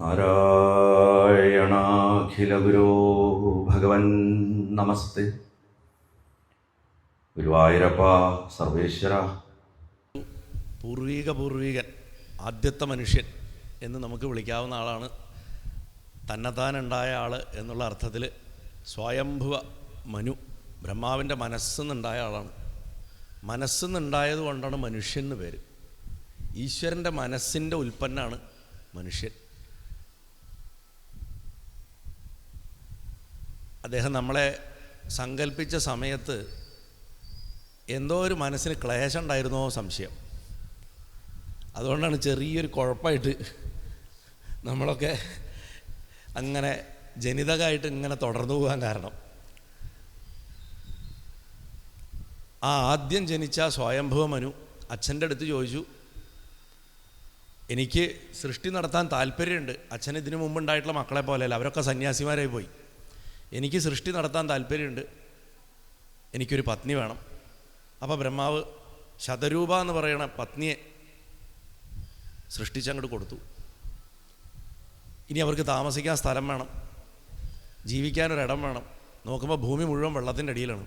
നാരായണാഖിലഗുരോ ഭഗവൻ നമസ്തേ. ഗുരുവായൂരപ്പ സർവേശ്വര. പൂർവീക പൂർവീകൻ ആദ്യത്തെ മനുഷ്യൻ എന്ന് നമുക്ക് വിളിക്കാവുന്ന ആളാണ്. തന്നെത്താനുണ്ടായ ആൾ എന്നുള്ള അർത്ഥത്തിൽ സ്വയംഭുവ മനു ബ്രഹ്മാവിന്റെ മനസ്സെന്നുണ്ടായ ആളാണ്. മനസ്സെന്നുണ്ടായത് കൊണ്ടാണ് മനുഷ്യൻ എന്ന് പേര്. ഈശ്വരന്റെ മനസ്സിന്റെ ഉൽപ്പന്നമാണ് മനുഷ്യൻ. അദ്ദേഹം നമ്മളെ സങ്കല്പിച്ച സമയത്ത് എന്തോ ഒരു മനസ്സിന് ക്ലേശം ഉണ്ടായിരുന്നോ സംശയം. അതുകൊണ്ടാണ് ചെറിയൊരു കുഴപ്പമായിട്ട് നമ്മളൊക്കെ അങ്ങനെ ജനിതകമായിട്ട് ഇങ്ങനെ തുടർന്നു പോകാൻ കാരണം. ആ ആദ്യം ജനിച്ച സ്വയംഭവ മനു അച്ഛന്റെ അടുത്ത് ചോദിച്ചു എനിക്ക് സൃഷ്ടി നടത്താൻ താല്പര്യമുണ്ട്. അച്ഛൻ ഇതിനു മുമ്പ് ഉണ്ടായിട്ടുള്ള മക്കളെ പോലെയല്ല അവരൊക്കെ സന്യാസിമാരായി പോയി. എനിക്ക് സൃഷ്ടി നടത്താൻ താല്പര്യമുണ്ട്. എനിക്കൊരു പത്നി വേണം. അപ്പോൾ ബ്രഹ്മാവ് ശതരൂപ എന്ന് പറയുന്ന പത്നിയെ സൃഷ്ടിച്ചങ്ങോട്ട് കൊടുത്തു. ഇനി അവർക്ക് താമസിക്കാൻ സ്ഥലം വേണം. ജീവിക്കാനൊരിടം വേണം. നോക്കുമ്പോൾ ഭൂമി മുഴുവൻ വെള്ളത്തിന്റെ അടിയിലാണ്.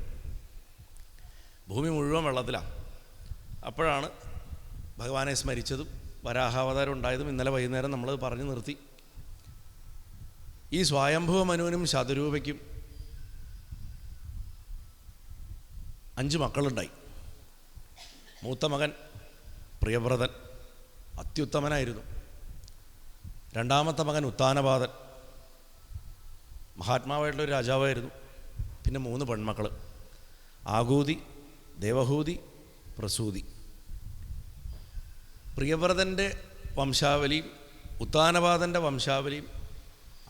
ഭൂമി മുഴുവൻ വെള്ളത്തിലാണ് അപ്പോഴാണ് ഭഗവാനെ സ്മരിച്ചതും വരാഹാവതാരം ഉണ്ടായതും ഇന്നലെ വൈകുന്നേരം നമ്മൾ പറഞ്ഞു നിർത്തി. ഈ സ്വയംഭവ മനുവിനും ശതരൂപയ്ക്കും അഞ്ച് മക്കളുണ്ടായി. മൂത്ത മകൻ പ്രിയവ്രതൻ അത്യുത്തമനായിരുന്നു. രണ്ടാമത്തെ മകൻ ഉത്താനപാതൻ മഹാത്മാവായിട്ടുള്ള ഒരു രാജാവായിരുന്നു. പിന്നെ മൂന്ന് പെൺമക്കൾ ആകൂതി ദേവഹൂതി പ്രസൂതി. പ്രിയവ്രതന്റെ വംശാവലിയും ഉത്താനപാതന്റെ വംശാവലിയും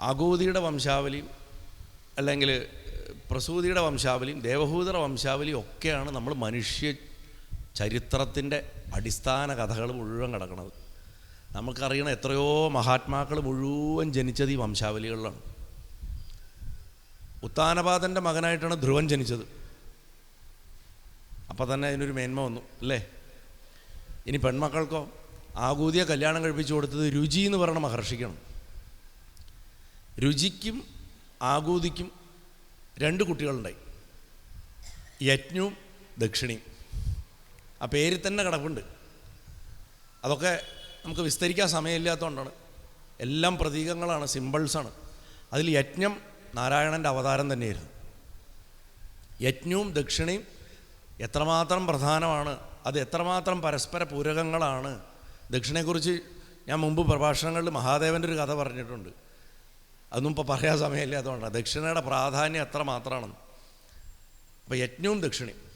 ആകൂതിയുടെ വംശാവലിയും അല്ലെങ്കിൽ പ്രസൂതിയുടെ വംശാവലിയും ദേവഹൂതയുടെ വംശാവലിയും ഒക്കെയാണ് നമ്മൾ മനുഷ്യ ചരിത്രത്തിന്റെ അടിസ്ഥാന കഥകൾ മുഴുവൻ കിടക്കുന്നത് നമുക്കറിയണ എത്രയോ മഹാത്മാക്കൾ മുഴുവൻ ജനിച്ചത് ഈ വംശാവലികളിലാണ്. ഉത്താനപാതന്റെ മകനായിട്ടാണ് ധ്രുവൻ ജനിച്ചത്. അപ്പോൾ തന്നെ അതിനൊരു മേന്മ വന്നു അല്ലേ? ഇനി പെൺമക്കൾക്കോ ആകൂതിയെ കല്യാണം കഴിപ്പിച്ചു കൊടുത്തത് രുചി എന്ന് പറയുന്ന മഹർഷിക്കാണ്. രുചിക്കും ആകൂതിക്കും രണ്ട് കുട്ടികളുണ്ടായി. യജ്ഞവും ദക്ഷിണിയും. ആ പേരിൽ തന്നെ കിടപ്പുണ്ട്. അതൊക്കെ നമുക്ക് വിസ്തരിക്കാൻ സമയമില്ലാത്തതുകൊണ്ടാണ്. എല്ലാം പ്രതീകങ്ങളാണ് സിമ്പിൾസാണ് അതിൽ യജ്ഞം നാരായണന്റെ അവതാരം തന്നെയായിരുന്നു. യജ്ഞവും ദക്ഷിണയും എത്രമാത്രം പ്രധാനമാണ് അത് എത്രമാത്രം പരസ്പര പൂരകങ്ങളാണ്. ദക്ഷിണയെക്കുറിച്ച് ഞാൻ മുമ്പ് പ്രഭാഷണങ്ങളിൽ മഹാദേവന്റെ ഒരു കഥ പറഞ്ഞിട്ടുണ്ട്. അതൊന്നും ഇപ്പോൾ പറയാൻ സമയമില്ല അതുകൊണ്ട് ദക്ഷിണയുടെ പ്രാധാന്യം എത്ര മാത്രമാണെന്ന്. അപ്പോൾ യജ്ഞവും ദക്ഷിണയും.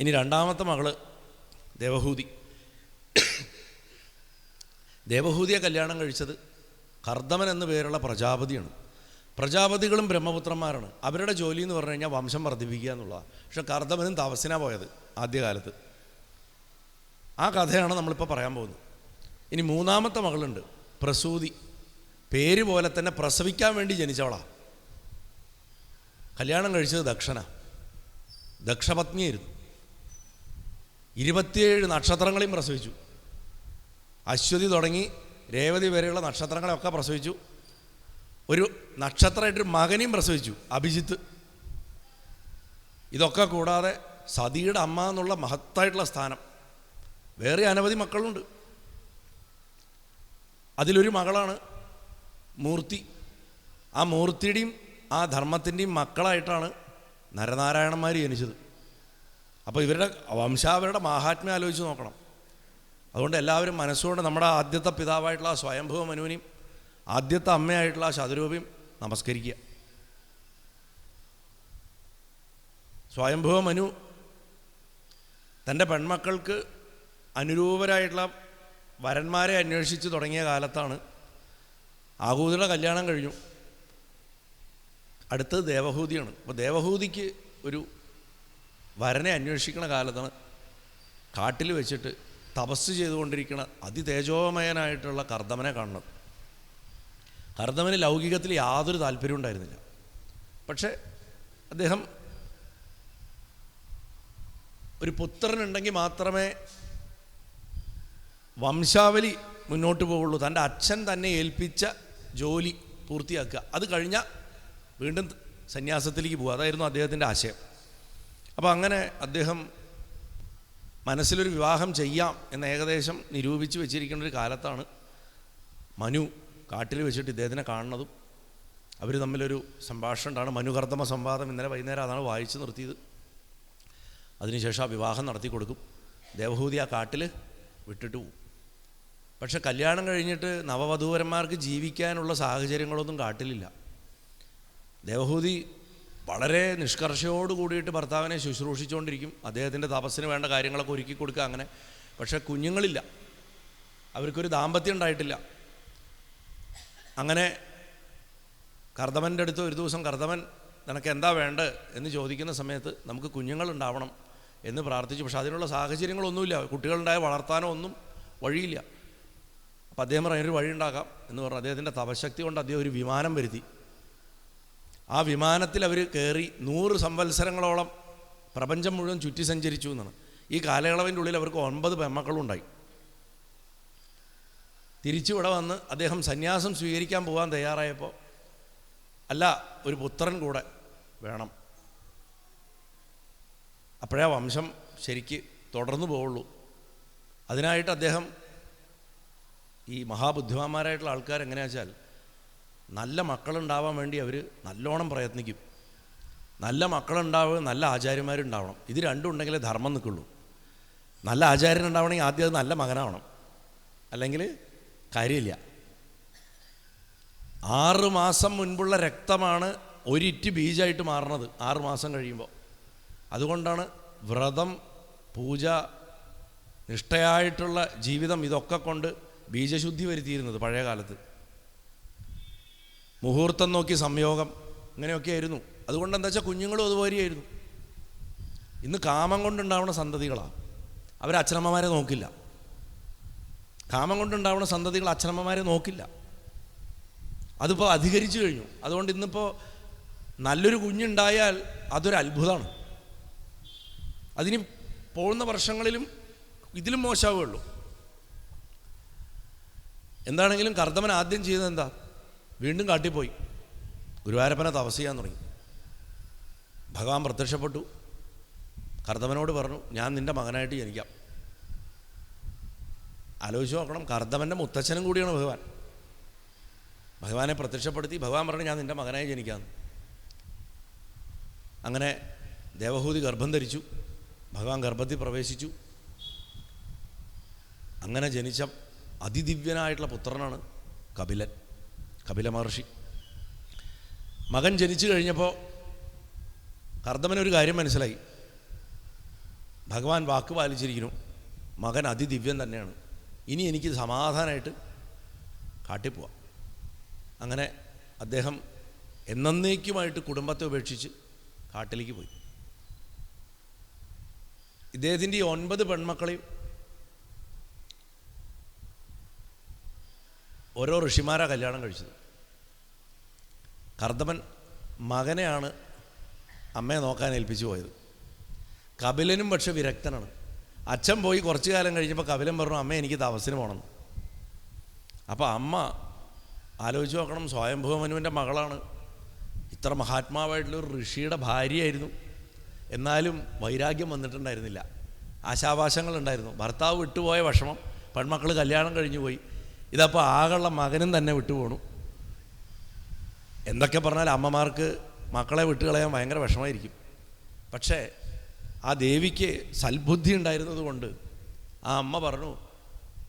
ഇനി രണ്ടാമത്തെ മകൾ ദേവഹൂതി. ദേവഹൂതിയെ കല്യാണം കഴിച്ചത് കർദമൻ എന്ന പേരുള്ള പ്രജാപതിയാണ്. പ്രജാപതികളും ബ്രഹ്മപുത്രന്മാരാണ്. അവരുടെ ജോലി എന്ന് പറഞ്ഞു കഴിഞ്ഞാൽ വംശം വർദ്ധിപ്പിക്കുക എന്നുള്ളതാണ്. പക്ഷെ കർദമനും തപസ്സിനാ പോയത് ആദ്യകാലത്ത്. ആ കഥയാണ് നമ്മളിപ്പോൾ പറയാൻ പോകുന്നത്. ഇനി മൂന്നാമത്തെ മകളുണ്ട് പ്രസൂതി. പേര് പോലെ തന്നെ പ്രസവിക്കാൻ വേണ്ടി ജനിച്ചവളാ. കല്യാണം കഴിച്ചത് ദക്ഷന. ദക്ഷപത്നിയായിരുന്നു. ഇരുപത്തിയേഴ് നക്ഷത്രങ്ങളെയും പ്രസവിച്ചു. അശ്വതി തുടങ്ങി രേവതി വരെയുള്ള നക്ഷത്രങ്ങളെയൊക്കെ പ്രസവിച്ചു. ഒരു നക്ഷത്രമായിട്ടൊരു മകനെയും പ്രസവിച്ചു അഭിജിത്ത്. ഇതൊക്കെ കൂടാതെ സതിയുടെ അമ്മ എന്നുള്ള മഹത്തായിട്ടുള്ള സ്ഥാനം. വേറെ അനവധി മക്കളുണ്ട്. അതിലൊരു മകളാണ് മൂർത്തി. ആ മൂർത്തിയുടെയും ആ ധർമ്മത്തിന്റെയും മക്കളായിട്ടാണ് നരനാരായണന്മാർ ജനിച്ചത്. അപ്പോൾ ഇവരുടെ വംശാവരുടെ മഹാത്മ്യം ആലോചിച്ച് നോക്കണം. അതുകൊണ്ട് എല്ലാവരും മനസ്സുകൊണ്ട് നമ്മുടെ ആദ്യത്തെ പിതാവായിട്ടുള്ള ആ സ്വയംഭവ മനുവിനെയും ആദ്യത്തെ അമ്മയായിട്ടുള്ള ആ ശതരൂപയും നമസ്കരിക്കുക. സ്വയംഭവ മനു തന്റെ പെൺമക്കൾക്ക് അനുരൂപരായിട്ടുള്ള വരന്മാരെ അന്വേഷിച്ച് തുടങ്ങിയ കാലത്താണ് ആഹൂതിയുടെ കല്യാണം കഴിഞ്ഞു. അടുത്തത് ദേവഹൂതിയാണ്. അപ്പോൾ ദേവഹൂതിക്ക് ഒരു വരനെ അന്വേഷിക്കുന്ന കാലത്താണ് കാട്ടിൽ വെച്ചിട്ട് തപസ് ചെയ്തുകൊണ്ടിരിക്കുന്ന അതിതേജോമയനായിട്ടുള്ള കർദമനെ കാണുന്നത്. കർദമന് ലൗകികത്തിൽ യാതൊരു താല്പര്യവും ഉണ്ടായിരുന്നില്ല. പക്ഷേ അദ്ദേഹം ഒരു പുത്രനുണ്ടെങ്കിൽ മാത്രമേ വംശാവലി മുന്നോട്ട് പോവുള്ളൂ. തന്റെ അച്ഛൻ തന്നെ ഏൽപ്പിച്ച ജോലി പൂർത്തിയാക്കുക. അത് കഴിഞ്ഞാൽ വീണ്ടും സന്യാസത്തിലേക്ക് പോകുക അതായിരുന്നു അദ്ദേഹത്തിന്റെ ആശയം. അപ്പോൾ അങ്ങനെ അദ്ദേഹം മനസ്സിലൊരു വിവാഹം ചെയ്യാം എന്ന ഏകദേശം നിരൂപിച്ച് വെച്ചിരിക്കുന്ന ഒരു കാലത്താണ് മനു കാട്ടിൽ വെച്ചിട്ട് ഇദ്ദേഹത്തിനെ കാണുന്നതും അവർ തമ്മിലൊരു സംഭാഷണം ഉണ്ടാണ്. മനുകർദ്ദമ സംവാദം ഇന്നലെ വൈകുന്നേരം അതാണ് വായിച്ചു നിർത്തിയത്. അതിനുശേഷം ആ വിവാഹം നടത്തി കൊടുക്കും. ദേവഹൂതി ആ കാട്ടിൽ വിട്ടിട്ട് പോകും പക്ഷെ കല്യാണം കഴിഞ്ഞിട്ട് നവവധൂവരന്മാർക്ക് ജീവിക്കാനുള്ള സാഹചര്യങ്ങളൊന്നും കാട്ടിലില്ല. ദേവഹൂതി വളരെ നിഷ്കർഷയോട് കൂടിയിട്ട് ഭർത്താവിനെ ശുശ്രൂഷിച്ചുകൊണ്ടിരിക്കും അദ്ദേഹത്തിന്റെ തപസ്സിന് വേണ്ട കാര്യങ്ങളൊക്കെ ഒരുക്കി കൊടുക്കുക അങ്ങനെ. പക്ഷെ കുഞ്ഞുങ്ങളില്ല. അവർക്കൊരു ദാമ്പത്യം ഉണ്ടായിട്ടില്ല. അങ്ങനെ കർദമന്റെ അടുത്ത് ഒരു ദിവസം കർദമൻ നിനക്ക് എന്താ വേണ്ടത് എന്ന് ചോദിക്കുന്ന സമയത്ത് നമുക്ക് കുഞ്ഞുങ്ങളുണ്ടാവണം എന്ന് പ്രാർത്ഥിച്ചു. പക്ഷെ അതിനുള്ള സാഹചര്യങ്ങളൊന്നുമില്ല. കുട്ടികളുണ്ടായ വളർത്താനോ ഒന്നും വഴിയില്ല. അപ്പോൾ അദ്ദേഹം പറഞ്ഞു ഒരു വഴി എന്ന് പറഞ്ഞു. അദ്ദേഹത്തിന്റെ തപശക്തി കൊണ്ട് അദ്ദേഹം ഒരു വിമാനം വരുത്തി. ആ വിമാനത്തിൽ അവർ കയറി നൂറ് സംവത്സരങ്ങളോളം പ്രപഞ്ചം മുഴുവൻ ചുറ്റി സഞ്ചരിച്ചു എന്നാണ്. ഈ കാലയളവിന്റെ ഉള്ളിൽ അവർക്ക് ഒൻപത് പെമ്മക്കളുണ്ടായി. തിരിച്ചിവിടെ വന്ന് അദ്ദേഹം സന്യാസം സ്വീകരിക്കാൻ പോകാൻ തയ്യാറായപ്പോൾ അല്ല ഒരു പുത്രൻ കൂടെ വേണം. അപ്പോഴേ വംശം ശരിക്ക് തുടർന്നു പോവുള്ളൂ. അതിനായിട്ട് അദ്ദേഹം ഈ മഹാബുദ്ധിമാന്മാരായിട്ടുള്ള ആൾക്കാർ എങ്ങനെയാ വെച്ചാൽ നല്ല മക്കളുണ്ടാവാൻ വേണ്ടി അവർ നല്ലോണം പ്രയത്നിക്കും. നല്ല മക്കളുണ്ടാവുക നല്ല ആചാര്യന്മാരുണ്ടാവണം. ഇത് രണ്ടും ഉണ്ടെങ്കിലേ ധർമ്മം നിൽക്കുള്ളൂ. നല്ല ആചാര്യൻ ഉണ്ടാവണമെങ്കിൽ ആദ്യം അത് നല്ല മകനാവണം. അല്ലെങ്കിൽ കാര്യമില്ല. ആറ് മാസം മുൻപുള്ള രക്തമാണ് ഒരിറ്റ് ബീജായിട്ട് മാറണത് ആറ് മാസം കഴിയുമ്പോൾ. അതുകൊണ്ടാണ് വ്രതം പൂജ നിഷ്ഠയായിട്ടുള്ള ജീവിതം ഇതൊക്കെ കൊണ്ട് ബീജശുദ്ധി വരുത്തിയിരുന്നത് പഴയ കാലത്ത് മുഹൂർത്തം നോക്കി സംയോഗം ഇങ്ങനെയൊക്കെ ആയിരുന്നു അതുകൊണ്ട് എന്താ വെച്ചാൽ കുഞ്ഞുങ്ങളും അതുപോലെയായിരുന്നു. ഇന്ന് കാമം കൊണ്ടുണ്ടാവുന്ന സന്തതികളാണ് അവർ അച്ഛനമ്മമാരെ നോക്കില്ല. കാമം കൊണ്ടുണ്ടാവുന്ന സന്തതികൾ അച്ഛനമ്മമാരെ നോക്കില്ല. അതിപ്പോൾ അധികരിച്ചു കഴിഞ്ഞു. അതുകൊണ്ട് ഇന്നിപ്പോൾ നല്ലൊരു കുഞ്ഞുണ്ടായാൽ അതൊരു അത്ഭുതമാണ് അതിന് പോകുന്ന വർഷങ്ങളിലും ഇതിലും മോശമാവുകയുള്ളൂ എന്താണെങ്കിലും കർദ്ദമൻ ആദ്യം ചെയ്തത് എന്താ? വീണ്ടും കാട്ടിപ്പോയി. ഗുരുവായൂരപ്പനെ തപസ് ചെയ്യാൻ തുടങ്ങി. ഭഗവാൻ പ്രത്യക്ഷപ്പെട്ടു. കർദ്ദമനോട് പറഞ്ഞു ഞാൻ നിന്റെ മകനായിട്ട് ജനിക്കാം. ആലോചിച്ച് നോക്കണം കർദ്ദമന്റെ മുത്തച്ഛനും കൂടിയാണ് ഭഗവാൻ. ഭഗവാനെ പ്രത്യക്ഷപ്പെടുത്തി ഭഗവാൻ പറഞ്ഞു ഞാൻ നിന്റെ മകനായി ജനിക്കാമെന്ന് അങ്ങനെ ദേവഹൂതി ഗർഭം ധരിച്ചു. ഭഗവാൻ ഗർഭത്തിൽ പ്രവേശിച്ചു. അങ്ങനെ ജനിച്ച അതിദിവ്യനായിട്ടുള്ള പുത്രനാണ് കപിലൻ കപില മഹർഷി. മകൻ ജനിച്ചു കഴിഞ്ഞപ്പോൾ കർദ്ദമനൊരു കാര്യം മനസ്സിലായി. ഭഗവാൻ വാക്ക് പാലിച്ചിരിക്കുന്നു മകൻ അതിദിവ്യൻ തന്നെയാണ്. ഇനി എനിക്ക് സമാധാനമായിട്ട് കാട്ടിപ്പോവാം അങ്ങനെ അദ്ദേഹം എന്നേക്കുമായിട്ട് കുടുംബത്തെ ഉപേക്ഷിച്ച് കാട്ടിലേക്ക് പോയി. ഇദ്ദേഹത്തിന്റെ ഈ ഒൻപത് പെൺമക്കളെയും ഓരോ ഋഷിമാരാ കല്യാണം കഴിച്ചത്. കർദ്ദമൻ മകനെയാണ് അമ്മയെ നോക്കാൻ ഏൽപ്പിച്ചു പോയത്. കപിലനും പക്ഷെ വിരക്തനാണ്. അച്ഛൻ പോയി കുറച്ചു കാലം കഴിഞ്ഞപ്പോൾ കപിലൻ പറഞ്ഞു അമ്മ എനിക്ക് തപസ്സിന് പോകണം അപ്പോൾ അമ്മ ആലോചിച്ച് നോക്കണം സ്വയംഭൂമനുവിന്റെ മകളാണ്. ഇത്ര മഹാത്മാവായിട്ടുള്ള ഒരു ഋഷിയുടെ ഭാര്യയായിരുന്നു. എന്നാലും വൈരാഗ്യം വന്നിട്ടുണ്ടായിരുന്നില്ല. ആശാവാശങ്ങളുണ്ടായിരുന്നു. ഭർത്താവ് വിട്ടുപോയ വിഷമം. പെൺമക്കൾ കല്യാണം കഴിഞ്ഞു പോയി ഇതപ്പോൾ ആകെയുള്ള മകനും തന്നെ വിട്ടുപോണു. എന്തൊക്കെ പറഞ്ഞാൽ അമ്മമാർക്ക് മക്കളെ വിട്ടുകളയാൻ ഭയങ്കര വിഷമായിരിക്കും പക്ഷേ ആ ദേവിക്ക് സൽബുദ്ധി ഉണ്ടായിരുന്നത് കൊണ്ട് ആ അമ്മ പറഞ്ഞു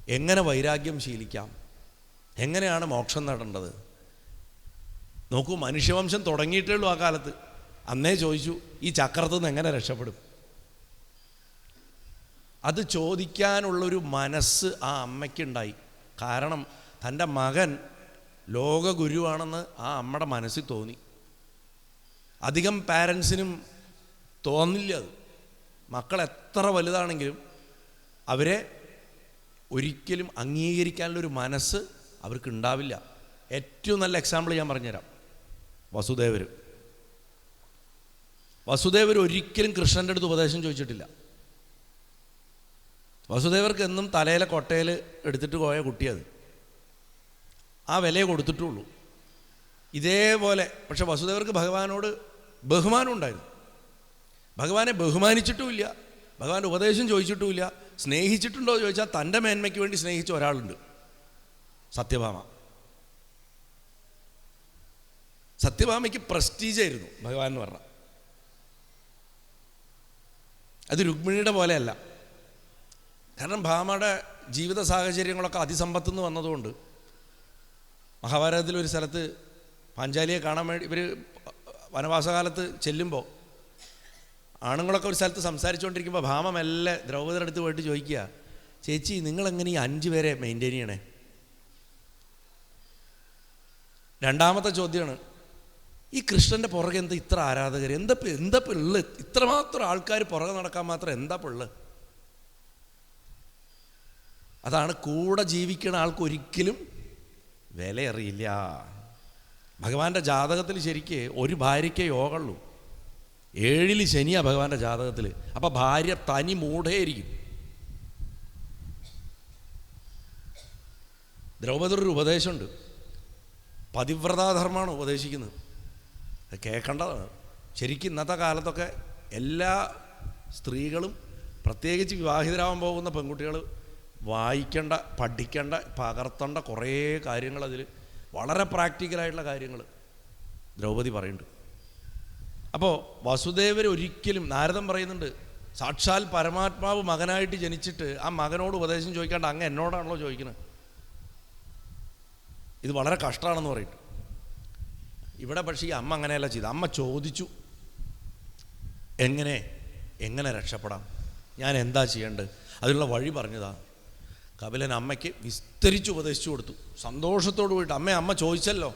എങ്ങനെ വൈരാഗ്യം ശീലിക്കാം? എങ്ങനെയാണ് മോക്ഷം നേടേണ്ടത്? നോക്കൂ മനുഷ്യവംശം തുടങ്ങിയിട്ടേ ഉള്ളൂ ആ കാലത്ത്. അന്നേ ചോദിച്ചു ഈ ചക്രത്തിൽ നിന്ന് എങ്ങനെ രക്ഷപ്പെടും? അത് ചോദിക്കാനുള്ളൊരു മനസ്സ് ആ അമ്മയ്ക്കുണ്ടായി. കാരണം തന്റെ മകൻ ലോകഗുരുവാണെന്ന് ആ അമ്മയുടെ മനസ്സിൽ തോന്നി. അധികം പാരൻസിനും തോന്നില്ല അത്. മക്കൾ എത്ര വലുതാണെങ്കിലും അവരെ ഒരിക്കലും അംഗീകരിക്കാനുള്ളൊരു മനസ്സ് അവർക്ക് ഉണ്ടാവില്ല ഏറ്റവും നല്ല എക്സാമ്പിൾ ഞാൻ പറഞ്ഞുതരാം. വസുദേവർ വസുദേവർ ഒരിക്കലും കൃഷ്ണന്റെ അടുത്ത് ഉപദേശം ചോദിച്ചിട്ടില്ല. വസുദേവർക്ക് എന്നും തലയിലെ കൊട്ടയിൽ എടുത്തിട്ട് പോയ കുട്ടിയത് ആ വിലയെ കൊടുത്തിട്ടുള്ളൂ. ഇതേപോലെ പക്ഷെ വസുദേവർക്ക് ഭഗവാനോട് ബഹുമാനം ഉണ്ടായിരുന്നു ഭഗവാനെ ബഹുമാനിച്ചിട്ടുമില്ല. ഭഗവാന്റെ ഉപദേശം ചോദിച്ചിട്ടുമില്ല. സ്നേഹിച്ചിട്ടുണ്ടോ ചോദിച്ചാൽ തന്റെ മേന്മയ്ക്ക് വേണ്ടി സ്നേഹിച്ച ഒരാളുണ്ട്. സത്യഭാമ. സത്യഭാമയ്ക്ക് പ്രസ്റ്റീജായിരുന്നു ഭഗവാൻ എന്ന് പറഞ്ഞ അത് രുക്മിണിയുടെ പോലെയല്ല. കാരണം ഭാമയുടെ ജീവിത സാഹചര്യങ്ങളൊക്കെ അതിസമ്പത്തു നിന്ന് വന്നതുകൊണ്ട് മഹാഭാരതത്തിൽ ഒരു സ്ഥലത്ത് പാഞ്ചാലിയെ കാണാൻ വേണ്ടി ഇവർ വനവാസകാലത്ത് ചെല്ലുമ്പോൾ ആണുങ്ങളൊക്കെ ഒരു സ്ഥലത്ത് സംസാരിച്ചുകൊണ്ടിരിക്കുമ്പോൾ ഭാമ മെല്ലെ ദ്രൗപതിയുടെ അടുത്ത് പോയിട്ട് ചോദിക്കുക ചേച്ചി നിങ്ങളെങ്ങനെ ഈ അഞ്ച് പേരെ മെയിന്റെയിൻ ചെയ്യണേ? രണ്ടാമത്തെ ചോദ്യമാണ് ഈ കൃഷ്ണന്റെ പുറകെ എന്താ ഇത്ര ആരാധകർ എന്താ എന്താ പിള്ള് ഇത്രമാത്രം ആൾക്കാർ പുറകെ നടക്കാൻ മാത്രം എന്താ പിള്ള് അതാണ് കൂടെ ജീവിക്കുന്ന ആൾക്ക് ഒരിക്കലും വിലയറിയില്ല. ഭഗവാന്റെ ജാതകത്തിൽ ശരിക്ക് ഒരു ഭാര്യയ്ക്കേ യോഗമുള്ളൂ ഏഴിൽ ശനിയാണ് ഭഗവാന്റെ ജാതകത്തിൽ അപ്പം ഭാര്യ തനി മൂഢയായിരിക്കും ദ്രൗപദി ഒരു ഉപദേശമുണ്ട്. പതിവ്രതാധർമ്മമാണ് ഉപദേശിക്കുന്നത്. അത് കേൾക്കേണ്ടതാണ്. ശരിക്കും ഇന്നത്തെ കാലത്തൊക്കെ എല്ലാ സ്ത്രീകളും പ്രത്യേകിച്ച് വിവാഹിതരാകാൻ പോകുന്ന പെൺകുട്ടികൾ വായിക്കേണ്ട പഠിക്കേണ്ട പകർത്തേണ്ട കുറേ കാര്യങ്ങൾ അതിൽ വളരെ പ്രാക്ടിക്കലായിട്ടുള്ള കാര്യങ്ങൾ ദ്രൗപദി പറയുന്നുണ്ട്. അപ്പോൾ വസുദേവർ ഒരിക്കലും നാരദം പറയുന്നുണ്ട് സാക്ഷാൽ പരമാത്മാവ് മകനായിട്ട് ജനിച്ചിട്ട് ആ മകനോട് ഉപദേശം ചോദിക്കാണ്ട് അങ്ങ് എന്നോടാണല്ലോ ചോദിക്കുന്നത്. ഇത് വളരെ കഷ്ടമാണെന്ന് പറയും ഇവിടെ പക്ഷേ ഈ അമ്മ അങ്ങനെയല്ല ചെയ്ത് അമ്മ ചോദിച്ചു എങ്ങനെ? എങ്ങനെ രക്ഷപ്പെടാം? ഞാൻ എന്താ ചെയ്യേണ്ടത്? അതിനുള്ള വഴി പറഞ്ഞതാ. കപിലൻ അമ്മയ്ക്ക് വിസ്തരിച്ച് ഉപദേശിച്ചു കൊടുത്തു. സന്തോഷത്തോട് പോയിട്ട് അമ്മ അമ്മ ചോദിച്ചല്ലോ?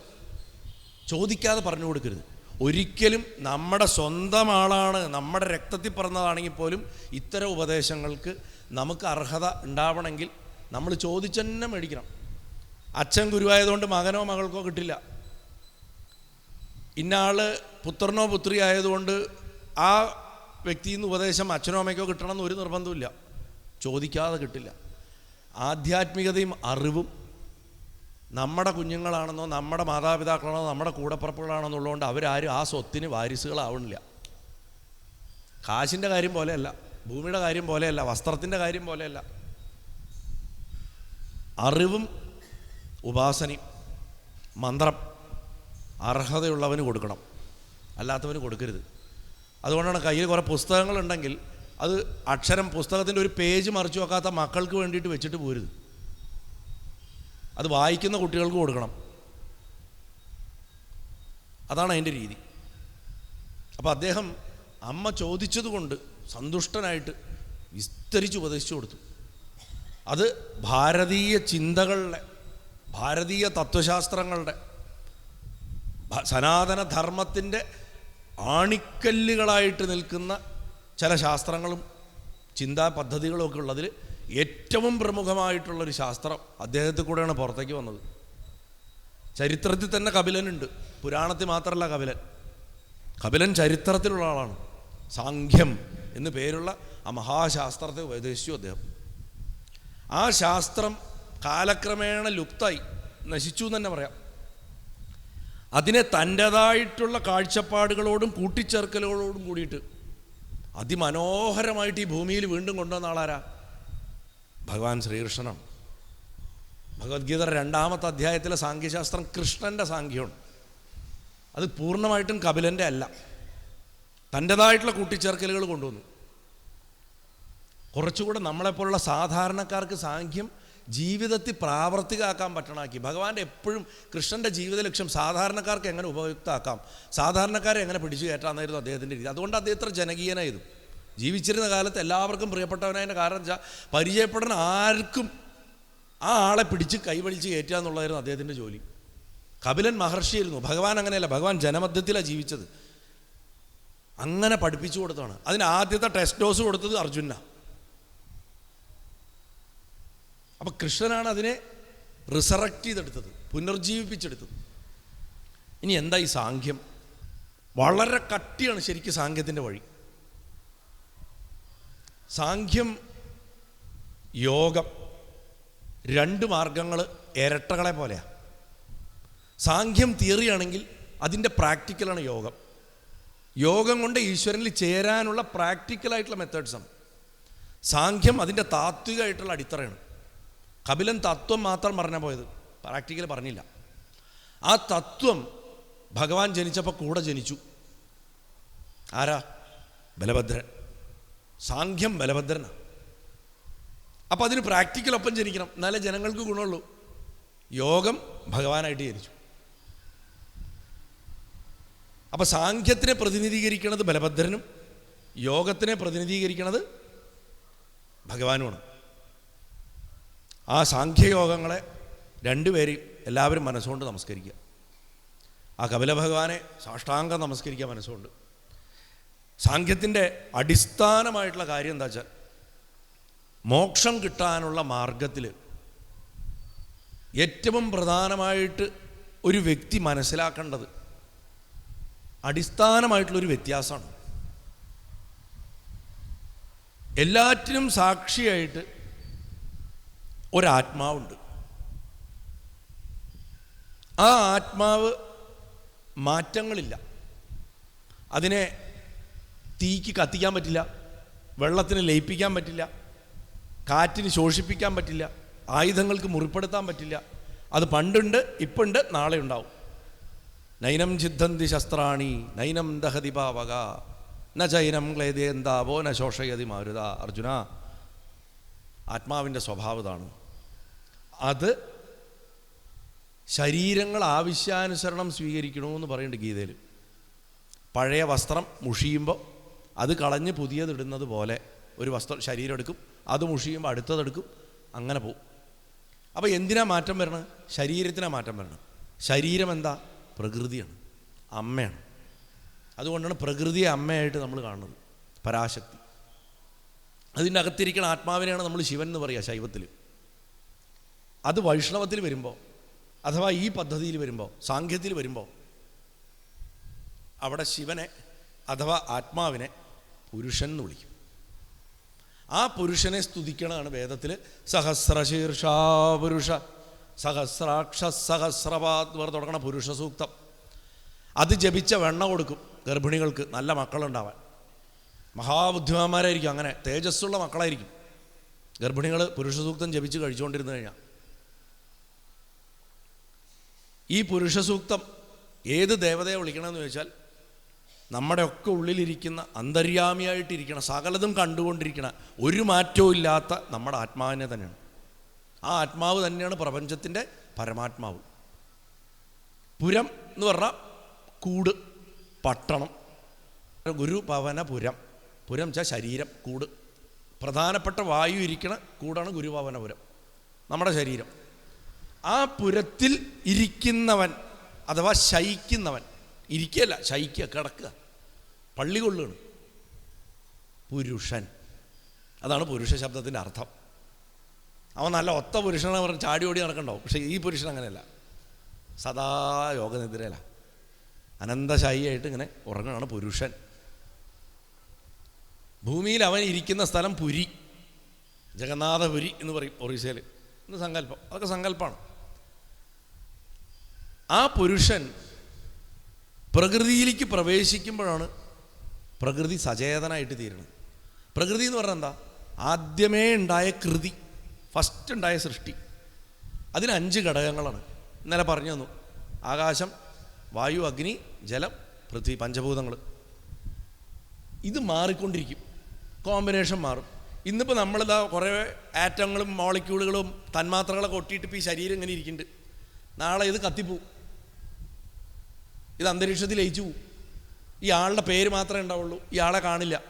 ചോദിക്കാതെ പറഞ്ഞു കൊടുക്കരുത്. ഒരിക്കലും നമ്മുടെ സ്വന്തം ആളാണ് നമ്മുടെ രക്തത്തിൽ പിറന്നതാണെങ്കിൽ പോലും ഇത്തരം ഉപദേശങ്ങൾക്ക് നമുക്ക് അർഹത ഉണ്ടാവണമെങ്കിൽ നമ്മൾ ചോദിച്ചെന്നെ മേടിക്കണം. അച്ഛൻ ഗുരുവായതുകൊണ്ട് മകനോ മകൾക്കോ കിട്ടില്ല. ഇന്നാൾ പുത്രനോ പുത്രി ആയതുകൊണ്ട് ആ വ്യക്തിയിൽ നിന്ന് ഉപദേശം അച്ഛനോ അമ്മയ്ക്കോ കിട്ടണമെന്ന് ഒരു നിർബന്ധമില്ല ചോദിക്കാതെ കിട്ടില്ല. ആധ്യാത്മികതയും അറിവും നമ്മുടെ കുഞ്ഞുങ്ങളാണെന്നോ നമ്മുടെ മാതാപിതാക്കളാണോ നമ്മുടെ കൂടപ്പുറപ്പുകളാണോ എന്നുള്ളതുകൊണ്ട് അവരാരും ആ സ്വത്തിന് വാരിസുകളാവണില്ല. കാശിന്റെ കാര്യം പോലെയല്ല ഭൂമിയുടെ കാര്യം പോലെയല്ല വസ്ത്രത്തിന്റെ കാര്യം പോലെയല്ല. അറിവും ഉപാസനയും മന്ത്രം അർഹതയുള്ളവന് കൊടുക്കണം അല്ലാത്തവന് കൊടുക്കരുത്. അതുകൊണ്ടാണ് കയ്യിൽ കുറേ പുസ്തകങ്ങളുണ്ടെങ്കിൽ അത് അക്ഷരം പുസ്തകത്തിന്റെ ഒരു പേജ് മറിച്ചു വെക്കാത്ത മക്കൾക്ക് വേണ്ടിയിട്ട് വെച്ചിട്ട് പോരുത്. അത് വായിക്കുന്ന കുട്ടികൾക്ക് കൊടുക്കണം. അതാണ് അതിന്റെ രീതി. അപ്പോൾ അദ്ദേഹം അമ്മ ചോദിച്ചതുകൊണ്ട് സന്തുഷ്ടനായിട്ട് വിസ്തരിച്ച് ഉപദേശിച്ചു കൊടുത്തു. അത് ഭാരതീയ ചിന്തകളുടെ ഭാരതീയ തത്വശാസ്ത്രങ്ങളുടെ സനാതന ധർമ്മത്തിന്റെ ആണിക്കല്ലുകളായിട്ട് നിൽക്കുന്ന ചില ശാസ്ത്രങ്ങളും ചിന്താ പദ്ധതികളും ഒക്കെ ഉള്ളതിൽ ഏറ്റവും പ്രമുഖമായിട്ടുള്ളൊരു ശാസ്ത്രം അദ്ദേഹത്തിൽ കൂടെയാണ് പുറത്തേക്ക് വന്നത്. ചരിത്രത്തിൽ തന്നെ കപിലനുണ്ട്. പുരാണത്തിൽ മാത്രമല്ല കപിലൻ. കപിലൻ ചരിത്രത്തിലുള്ള ആളാണ്. സാഖ്യം എന്ന് പേരുള്ള ആ മഹാശാസ്ത്രത്തെ ഉപദേശിച്ചു അദ്ദേഹം. ആ ശാസ്ത്രം കാലക്രമേണ ലുപ്തായി. നശിച്ചു എന്ന് തന്നെ പറയാം. അതിനെ തന്റെതായിട്ടുള്ള കാഴ്ചപ്പാടുകളോടും കൂട്ടിച്ചേർക്കലുകളോടും കൂടിയിട്ട് അതിമനോഹരമായിട്ട് ഈ ഭൂമിയിൽ വീണ്ടും കൊണ്ടുവന്ന ആളാരാ? ഭഗവാൻ ശ്രീകൃഷ്ണനാണ്. ഭഗവത്ഗീത രണ്ടാമത്തെ അധ്യായത്തിലെ സാഖ്യശാസ്ത്രം കൃഷ്ണന്റെ സാഖ്യമാണ്. അത് പൂർണമായിട്ടും കപിലന്റെ അല്ല. തന്റെതായിട്ടുള്ള കൂട്ടിച്ചേർക്കലുകൾ കൊണ്ടുവന്നു. കുറച്ചുകൂടെ നമ്മളെപ്പോലുള്ള സാധാരണക്കാർക്ക് സാഖ്യം ജീവിതത്തിൽ പ്രാവർത്തികമാക്കാൻ പറ്റണമാക്കി ഭഗവാന്റെ എപ്പോഴും കൃഷ്ണന്റെ ജീവിത ലക്ഷ്യം സാധാരണക്കാർക്ക് എങ്ങനെ ഉപയുക്തമാക്കാം സാധാരണക്കാരെ എങ്ങനെ പിടിച്ചു കയറ്റാമെന്നായിരുന്നു അദ്ദേഹത്തിന്റെ രീതി. അതുകൊണ്ട് അദ്ദേഹം ഇത്ര ജനകീയനായിരുന്നു. ജീവിച്ചിരുന്ന കാലത്ത് എല്ലാവർക്കും പ്രിയപ്പെട്ടവനായതിന്റെ കാരണം വെച്ചാൽ പരിചയപ്പെടാൻ ആർക്കും ആ ആളെ പിടിച്ച് കൈവളിച്ച് കയറ്റുക എന്നുള്ളതായിരുന്നു അദ്ദേഹത്തിന്റെ ജോലി. കപിലൻ മഹർഷിയായിരുന്നു. ഭഗവാൻ അങ്ങനെയല്ല. ഭഗവാൻ ജനമധ്യത്തിലാണ് ജീവിച്ചത്. അങ്ങനെ പഠിപ്പിച്ചു കൊടുത്താണ് അതിന് ആദ്യത്തെ ടെസ്റ്റ് ഡോസ് കൊടുത്തത് അർജുന അപ്പം കൃഷ്ണനാണ് അതിനെ റിസറക്റ്റ് ചെയ്തെടുത്തത് പുനർജീവിപ്പിച്ചെടുത്തത്. ഇനി എന്താ ഈ സാഖ്യം? വളരെ കട്ടിയാണ് ശരിക്കും സാഖ്യത്തിന്റെ വഴി. സാഖ്യം യോഗം രണ്ട് മാർഗങ്ങൾ ഇരട്ടകളെ പോലെയാണ് സാഖ്യം തിയറിയാണെങ്കിൽ അതിന്റെ പ്രാക്ടിക്കലാണ് യോഗം. യോഗം കൊണ്ട് ഈശ്വരനിൽ ചേരാനുള്ള പ്രാക്ടിക്കലായിട്ടുള്ള മെത്തേഡ്സാണ് സാഖ്യം അതിന്റെ താത്വികമായിട്ടുള്ള അടിത്തറയാണ്. കപിലൻ തത്വം മാത്രം പറഞ്ഞാൽ പോയത്. പ്രാക്ടിക്കൽ പറഞ്ഞില്ല. ആ തത്വം ഭഗവാൻ ജനിച്ചപ്പോൾ കൂടെ ജനിച്ചു. ആരാ? ബലഭദ്രൻ. സാഖ്യം ബലഭദ്രനാണ് അപ്പം അതിന് പ്രാക്ടിക്കൽ ഒപ്പം ജനിക്കണം. എന്നാലേ ജനങ്ങൾക്ക് ഗുണമുള്ളൂ. യോഗം ഭഗവാനായിട്ട് ജനിച്ചു. അപ്പോൾ സാഖ്യത്തിനെ പ്രതിനിധീകരിക്കുന്നത് ബലഭദ്രനും യോഗത്തിനെ പ്രതിനിധീകരിക്കുന്നത് ഭഗവാനുമാണ്. ആ സാഖ്യയോഗങ്ങളെ രണ്ടുപേരെയും എല്ലാവരും മനസ്സുകൊണ്ട് നമസ്കരിക്കുക. ആ കപില ഭഗവാനെ സാഷ്ടാംഗം നമസ്കരിക്കുക മനസ്സുകൊണ്ട്. സാഖ്യത്തിന്റെ അടിസ്ഥാനമായിട്ടുള്ള കാര്യം എന്താ വെച്ചാൽ മോക്ഷം കിട്ടാനുള്ള മാർഗത്തിൽ ഏറ്റവും പ്രധാനമായിട്ട് ഒരു വ്യക്തി മനസ്സിലാക്കേണ്ടത് അടിസ്ഥാനമായിട്ടുള്ളൊരു വ്യത്യാസമാണ്. എല്ലാറ്റിനും സാക്ഷിയായിട്ട് ഒരാത്മാവുണ്ട്. ആ ആത്മാവ് മാറ്റങ്ങളില്ല. അതിനെ തീക്ക് കത്തിക്കാൻ പറ്റില്ല വെള്ളത്തിന് ലയിപ്പിക്കാൻ പറ്റില്ല കാറ്റിന് ശോഷിപ്പിക്കാൻ പറ്റില്ല ആയുധങ്ങൾക്ക് മുറിപ്പെടുത്താൻ പറ്റില്ല. അത് പണ്ടുണ്ട് ഇപ്പുണ്ട് നാളെ ഉണ്ടാവും. നൈനം ചിദ്ധന്തി ശസ്ത്രാണി നൈനം ദഹതി പാവക ന ചൈനം ക്ലേദേന്താവോ ന ശോഷയതി മാരുത. അർജുന ആത്മാവിന്റെ സ്വഭാവതാണ്. അത് ശരീരങ്ങൾ ആവശ്യാനുസരണം സ്വീകരിക്കണമെന്ന് പറയുന്നുണ്ട് ഗീതയിൽ പഴയ വസ്ത്രം മുഷിയുമ്പോൾ അത് കളഞ്ഞ് പുതിയതിടുന്നത് പോലെ ഒരു വസ്ത്രം ശരീരം എടുക്കും അത് മുഷിയുമ്പോൾ അടുത്തതെടുക്കും അങ്ങനെ പോവും. അപ്പോൾ എന്തിനാ മാറ്റം വരണം? ശരീരത്തിനാ മാറ്റം വരണം. ശരീരം എന്താ? പ്രകൃതിയാണ് അമ്മയാണ്. അതുകൊണ്ടാണ് പ്രകൃതിയെ അമ്മയായിട്ട് നമ്മൾ കാണുന്നത് പരാശക്തി. അതിന്റെ അകത്തിരിക്കുന്ന ആത്മാവിനെയാണ് നമ്മൾ ശിവൻ എന്ന് പറയുക ശൈവത്തിൽ. അത് വൈഷ്ണവത്തിൽ വരുമ്പോൾ അഥവാ ഈ പദ്ധതിയിൽ വരുമ്പോൾ സാഖ്യത്തിൽ വരുമ്പോൾ അവിടെ ശിവനെ അഥവാ ആത്മാവിനെ പുരുഷൻ എന്ന് വിളിക്കും. ആ പുരുഷനെ സ്തുതിക്കണതാണ് വേദത്തിൽ. സഹസ്രശീർഷാപുരുഷ സഹസ്രാക്ഷ സഹസ്രപാത് തുടങ്ങണ പുരുഷ സൂക്തം അത് ജപിച്ച വെണ്ണ കൊടുക്കും ഗർഭിണികൾക്ക് നല്ല മക്കളുണ്ടാവാൻ. മഹാബുദ്ധിമാന്മാരായിരിക്കും. അങ്ങനെ തേജസ്സുള്ള മക്കളായിരിക്കും. ഗർഭിണികൾ പുരുഷ സൂക്തം ജപിച്ച് കഴിച്ചുകൊണ്ടിരുന്നു കഴിഞ്ഞാൽ ഈ പുരുഷ സൂക്തം ഏത് ദേവതയെ വിളിക്കണമെന്ന് ചോദിച്ചാൽ നമ്മുടെയൊക്കെ ഉള്ളിലിരിക്കുന്ന അന്തര്യാമിയായിട്ടിരിക്കണം സകലതും കണ്ടുകൊണ്ടിരിക്കണം ഒരു മാറ്റവും ഇല്ലാത്ത നമ്മുടെ ആത്മാവിനെ തന്നെയാണ്. ആ ആത്മാവ് തന്നെയാണ് പ്രപഞ്ചത്തിന്റെ പരമാത്മാവ്. പുരം എന്ന് പറഞ്ഞാൽ കൂട് പട്ടണം. ഗുരു പവന പുരം വെച്ചാൽ ശരീരം കൂട്. പ്രധാനപ്പെട്ട വായു ഇരിക്കണ കൂടാണ് ഗുരുവാവനപുരം നമ്മുടെ ശരീരം. ആ പുരത്തിൽ ഇരിക്കുന്നവൻ അഥവാ ശയിക്കുന്നവൻ ഇരിക്കുകയല്ല ശയിക്കുക കിടക്കുക പള്ളി കൊള്ളുകയാണ്. പുരുഷൻ. അതാണ് പുരുഷ ശബ്ദത്തിന്റെ അർത്ഥം. അവൻ നല്ല ഒത്ത പുരുഷനെ പറഞ്ഞ് ചാടി ഓടി നടക്കണ്ടാവും. പക്ഷേ ഈ പുരുഷൻ അങ്ങനെയല്ല. സദാ യോഗനിദ്രയല്ല അനന്തശായിയായിട്ട് ഇങ്ങനെ ഉറങ്ങുകയാണ് പുരുഷൻ. ഭൂമിയിൽ അവൻ ഇരിക്കുന്ന സ്ഥലം പുരി. ജഗന്നാഥപുരി എന്ന് പറയും ഒറീസയിൽ എന്ന് സങ്കല്പം. അതൊക്കെ സങ്കല്പമാണ് ആ പുരുഷൻ പ്രകൃതിയിലേക്ക് പ്രവേശിക്കുമ്പോഴാണ് പ്രകൃതി സചേതനായിട്ട് തീരുന്നത്. പ്രകൃതി എന്ന് പറഞ്ഞാൽ എന്താ? ആദ്യമേ ഉണ്ടായ കൃതി ഫസ്റ്റ് ഉണ്ടായ സൃഷ്ടി. അതിന് അഞ്ച് ഘടകങ്ങളാണ്. ഇന്നലെ പറഞ്ഞു തന്നു. ആകാശം വായു അഗ്നി ജലം പൃഥ്വി പഞ്ചഭൂതങ്ങൾ ഇത് മാറിക്കൊണ്ടിരിക്കും. കോമ്പിനേഷൻ മാറും. ഇന്നിപ്പോൾ നമ്മളിതാ കുറേ ആറ്റങ്ങളും മോളിക്യൂളുകളും തന്മാത്രകളൊക്കെ ഒട്ടിയിട്ട് ഇപ്പോൾ ഈ ശരീരം ഇങ്ങനെ ഇരിക്കുന്നുണ്ട്. നാളെ ഇത് കത്തിപ്പോവും. ഇത് അന്തരീക്ഷത്തിൽ ലയിച്ചു പോവും. ഈ ആളുടെ പേര് മാത്രമേ ഉണ്ടാവുള്ളൂ. ഇയാളെ കാണില്ല.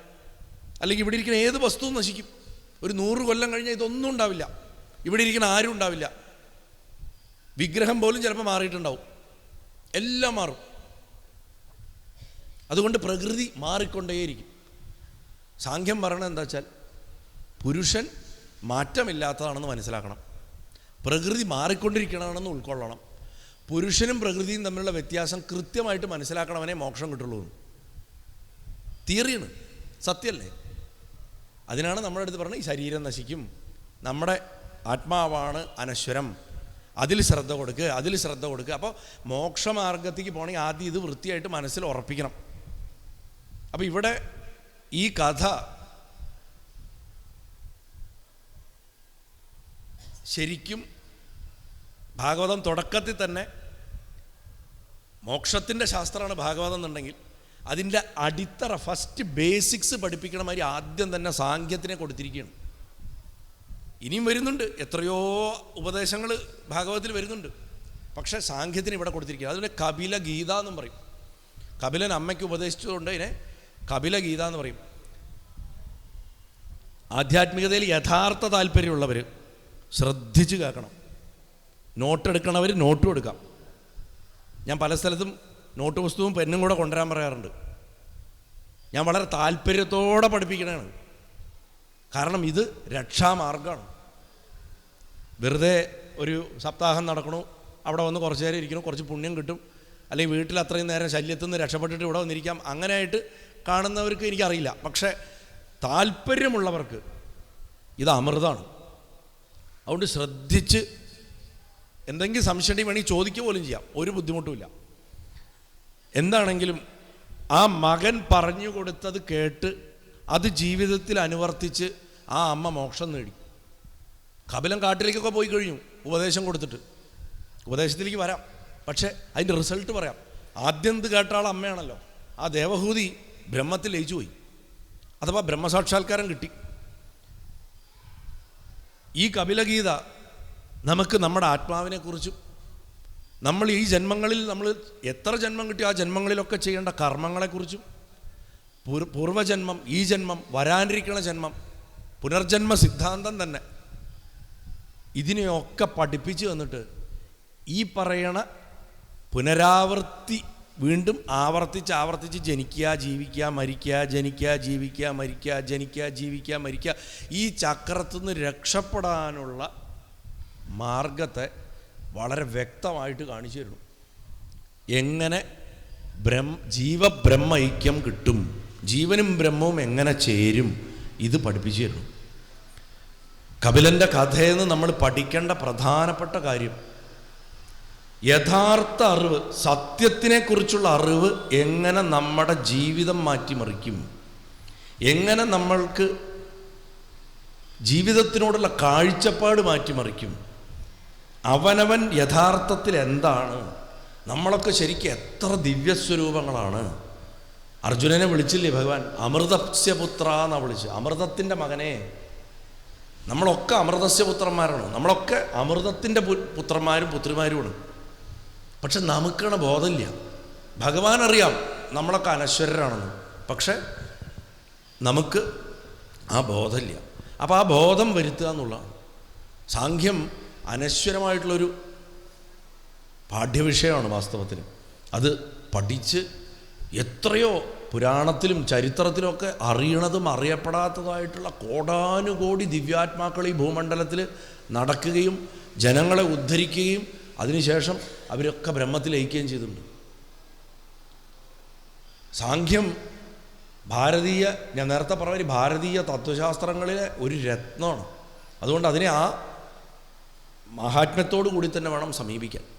അല്ലെങ്കിൽ ഇവിടെ ഇരിക്കുന്ന ഏത് വസ്തുവും നശിക്കും. ഒരു നൂറ് കൊല്ലം കഴിഞ്ഞാൽ ഇതൊന്നും ഉണ്ടാവില്ല. ഇവിടെ ഇരിക്കുന്ന ആരും ഉണ്ടാവില്ല. വിഗ്രഹം പോലും ചിലപ്പോൾ മാറിയിട്ടുണ്ടാവും. എല്ലാം മാറും. അതുകൊണ്ട് പ്രകൃതി മാറിക്കൊണ്ടേയിരിക്കും. സാഖ്യം പറയണത് എന്താ വെച്ചാൽ പുരുഷൻ മാറ്റമില്ലാത്തതാണെന്ന് മനസ്സിലാക്കണം. പ്രകൃതി മാറിക്കൊണ്ടിരിക്കണമെന്ന് ഉൾക്കൊള്ളണം. പുരുഷനും പ്രകൃതിയും തമ്മിലുള്ള വ്യത്യാസം കൃത്യമായിട്ട് മനസ്സിലാക്കണവനെ മോക്ഷം കിട്ടുള്ളൂ. തിയറിയാണ്. സത്യമല്ലേ? അതിനാണ് നമ്മുടെ അടുത്ത് പറഞ്ഞത് ഈ ശരീരം നശിക്കും. നമ്മുടെ ആത്മാവാണ് അനശ്വരം. അതിൽ ശ്രദ്ധ കൊടുക്കുക അതിൽ ശ്രദ്ധ കൊടുക്കുക അപ്പോൾ മോക്ഷമാർഗത്തേക്ക് പോകണമെങ്കിൽ ആദ്യം ഇത് വൃത്തിയായിട്ട് മനസ്സിൽ ഉറപ്പിക്കണം. അപ്പോൾ ഇവിടെ ഈ കഥ ശരിക്കും ഭാഗവതം തുടക്കത്തിൽ തന്നെ മോക്ഷത്തിന്റെ ശാസ്ത്രമാണ് ഭാഗവതം എന്നുണ്ടെങ്കിൽ അതിന്റെ അടിത്തറ ഫസ്റ്റ് ബേസിക്സ് പഠിപ്പിക്കണ മാതിരി ആദ്യം തന്നെ സാങ്ക്യത്തിനെ കൊടുത്തിരിക്കുകയാണ്. ഇനിയും വരുന്നുണ്ട്. എത്രയോ ഉപദേശങ്ങൾ ഭാഗവതത്തിൽ വരുന്നുണ്ട്. പക്ഷേ സാങ്ക്യത്തിന് ഇവിടെ കൊടുത്തിരിക്കുക അതിനെ കപില ഗീത എന്നും പറയും. കപിലൻ അമ്മയ്ക്ക് ഉപദേശിച്ചതുകൊണ്ട് ഇതിനെ കപില ഗീത എന്ന് പറയും. ആധ്യാത്മികതയിൽ യഥാർത്ഥ താല്പര്യമുള്ളവർ ശ്രദ്ധിച്ച് കേൾക്കണം. നോട്ട് എടുക്കണവർ നോട്ടും എടുക്കാം ഞാൻ പല സ്ഥലത്തും നോട്ട് പുസ്തകവും പെന്നും കൂടെ കൊണ്ടുവരാൻ പറയാറുണ്ട്. ഞാൻ വളരെ താല്പര്യത്തോടെ പഠിപ്പിക്കണതാണ്. കാരണം ഇത് രക്ഷാമാർഗമാണ് വെറുതെ ഒരു സപ്താഹം നടക്കണു അവിടെ വന്ന് കുറച്ച് നേരം ഇരിക്കണം കുറച്ച് പുണ്യം കിട്ടും അല്ലെങ്കിൽ വീട്ടിൽ അത്രയും നേരം ശല്യത്തിൽ നിന്ന് രക്ഷപ്പെട്ടിട്ട് ഇവിടെ വന്നിരിക്കാം അങ്ങനെയായിട്ട് കാണുന്നവർക്ക് എനിക്കറിയില്ല. പക്ഷേ താല്പര്യമുള്ളവർക്ക് ഇത് അമൃതാണ്. അതുകൊണ്ട് ശ്രദ്ധിച്ച് എന്തെങ്കിലും സംശയം ഉണ്ടെങ്കിൽ വേണമെങ്കിൽ ചോദിക്കുക പോലും ചെയ്യാം. ഒരു ബുദ്ധിമുട്ടുമില്ല എന്താണെങ്കിലും ആ മകൻ പറഞ്ഞു കൊടുത്തത് കേട്ട് അത് ജീവിതത്തിൽ അനുവർത്തിച്ച് ആ അമ്മ മോക്ഷം നേടി. കപിലം കാട്ടിലേക്കൊക്കെ പോയി കഴിഞ്ഞു ഉപദേശം കൊടുത്തിട്ട്. ഉപദേശത്തിലേക്ക് വരാം. പക്ഷേ അതിന്റെ റിസൾട്ട് പറയാം. ആദ്യം ഇത് കേട്ട ആൾ അമ്മയാണല്ലോ. ആ ദേവഹൂതി ബ്രഹ്മത്തിൽ ലയിച്ചു പോയി. അഥവാ ബ്രഹ്മസാക്ഷാത്കാരം കിട്ടി. ഈ കപിലഗീത നമുക്ക് നമ്മുടെ ആത്മാവിനെക്കുറിച്ചും നമ്മൾ ഈ ജന്മങ്ങളിൽ നമ്മൾ എത്ര ജന്മം കിട്ടി ആ ജന്മങ്ങളിലൊക്കെ ചെയ്യേണ്ട കർമ്മങ്ങളെക്കുറിച്ചും പൂർ- പൂർവജന്മം ഈ ജന്മം വരാനിരിക്കുന്ന ജന്മം പുനർജന്മ സിദ്ധാന്തം തന്നെ ഇതിനെയൊക്കെ പഠിപ്പിച്ചു തന്നിട്ട് ഈ പറയണ പുനരാവർത്തി വീണ്ടും ആവർത്തിച്ച് ആവർത്തിച്ച് ജനിക്കുക ജീവിക്കുക മരിക്കുക ജനിക്കുക ജീവിക്കുക മരിക്കുക ജനിക്കുക ജീവിക്കുക മരിക്കുക. ഈ ചക്രത്തു നിന്ന് രക്ഷപ്പെടാനുള്ള മാർഗത്തെ വളരെ വ്യക്തമായിട്ട് കാണിച്ചു തരുന്നു. എങ്ങനെ ബ്രഹ്മ ജീവബ്രഹ്മൈക്യം കിട്ടും ജീവനും ബ്രഹ്മവും എങ്ങനെ ചേരും ഇത് പഠിപ്പിച്ചു തരുന്നു. കപിലന്റെ കഥയിൽ നിന്ന് നമ്മൾ പഠിക്കേണ്ട പ്രധാനപ്പെട്ട കാര്യം യഥാർത്ഥ അറിവ് സത്യത്തിനെക്കുറിച്ചുള്ള അറിവ് എങ്ങനെ നമ്മുടെ ജീവിതം മാറ്റിമറിക്കും? എങ്ങനെ നമ്മൾക്ക് ജീവിതത്തിനോടുള്ള കാഴ്ചപ്പാട് മാറ്റിമറിക്കും? അവനവൻ യഥാർത്ഥത്തിൽ എന്താണ്? നമ്മളൊക്കെ ശരിക്കും എത്ര ദിവ്യസ്വരൂപങ്ങളാണ്. അർജുനനെ വിളിച്ചില്ലേ ഭഗവാൻ? അമൃതസ്യപുത്ര എന്നാണ് വിളിച്ച് അമൃതത്തിന്റെ മകനെ. നമ്മളൊക്കെ അമൃതസ്യപുത്രന്മാരാണ്. നമ്മളൊക്കെ അമൃതത്തിന്റെ പുത്രന്മാരും പുത്രിമാരുമാണ്. പക്ഷെ നമുക്കാണ് ബോധമില്ല. ഭഗവാൻ അറിയാം നമ്മളൊക്കെ അനശ്വരരാണെന്ന്. പക്ഷെ നമുക്ക് ആ ബോധമില്ല. അപ്പോൾ ആ ബോധം വരുത്തുക എന്നുള്ളതാണ് സാഖ്യം അനശ്വരമായിട്ടുള്ളൊരു പാഠ്യവിഷയമാണ് വാസ്തവത്തിൽ. അത് പഠിച്ച് എത്രയോ പുരാണത്തിലും ചരിത്രത്തിലുമൊക്കെ അറിയണതും അറിയപ്പെടാത്തതായിട്ടുള്ള കോടാനുകോടി ദിവ്യാത്മാക്കൾ ഈ ഭൂമണ്ഡലത്തിൽ നടക്കുകയും ജനങ്ങളെ ഉദ്ധരിക്കുകയും അതിനുശേഷം അവരൊക്കെ ബ്രഹ്മത്തിൽ ലയിക്കുകയും ചെയ്തിട്ടുണ്ട്. സാഖ്യം ഭാരതീയ ഞാൻ നേരത്തെ പറഞ്ഞ ഭാരതീയ തത്വശാസ്ത്രങ്ങളിലെ ഒരു രത്നമാണ്. അതുകൊണ്ട് അതിനെ ആ മഹാത്മ്യത്തോടു കൂടി തന്നെ വേണം സമീപിക്കാൻ.